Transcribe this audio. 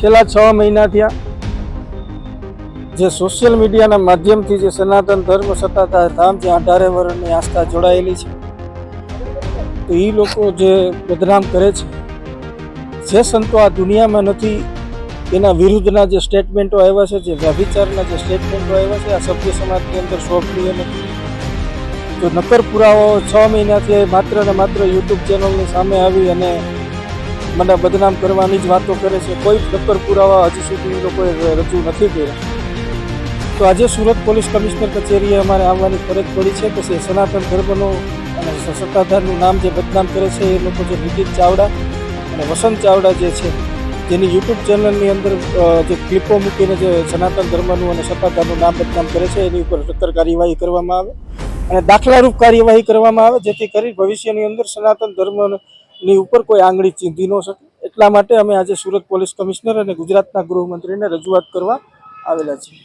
છેલ્લા છ મહિના થયા જે સોશિયલ મીડિયાના માધ્યમથી જે સનાતન ધર્મ, સત્તાધાર, ધામ જે અઢારે વર્ષની આસ્થા જોડાયેલી છે, તો એ લોકો જે બદનામ કરે છે, જે સંતો આ દુનિયામાં નથી, એના વિરુદ્ધના જે સ્ટેટમેન્ટો આવ્યા છે, જે વ્યભિચારના જે સ્ટેટમેન્ટો આવ્યા છે, આ સભ્ય સમાજની અંદર શોભનીય નથી. તો નક્કર પુરાવાઓ છ મહિનાથી માત્ર ને માત્ર યુટ્યુબ ચેનલની સામે આવી અને મને બદનામ કરવાની જ વાતો કરે છે. કોઈ નક્કર પુરાવા હજી સુધી લોકોએ રજૂ નથી કર્યા. તો આજે સુરત પોલીસ કમિશનર કચેરીએ અમારે આવવાની ફરજ પડી છે. કે સનાતન ધર્મનું અને સત્તાધારનું નામ જે બદનામ કરે છે એ લોકો જે નિતિન ચાવડા અને વસંત ચાવડા જે છે, જેની યુટ્યુબ ચેનલની અંદર જે ક્લિપો મૂકીને જે સનાતન ધર્મનું અને સત્તાધારનું નામ બદનામ કરે છે, એની ઉપર સત્તર કાર્યવાહી કરવામાં આવે. અને દાખલારૂપ કાર્યવાહી કરવામાં આવે જેથી કરી ભવિષ્યની અંદર સનાતન ધર્મની ઉપર કોઈ આંગળી ચીંધી ન શકે. એટલા માટે અમે આજે સુરત પોલીસ કમિશનર અને ગુજરાતના ગૃહમંત્રીને રજૂઆત કરવા આવેલા છીએ.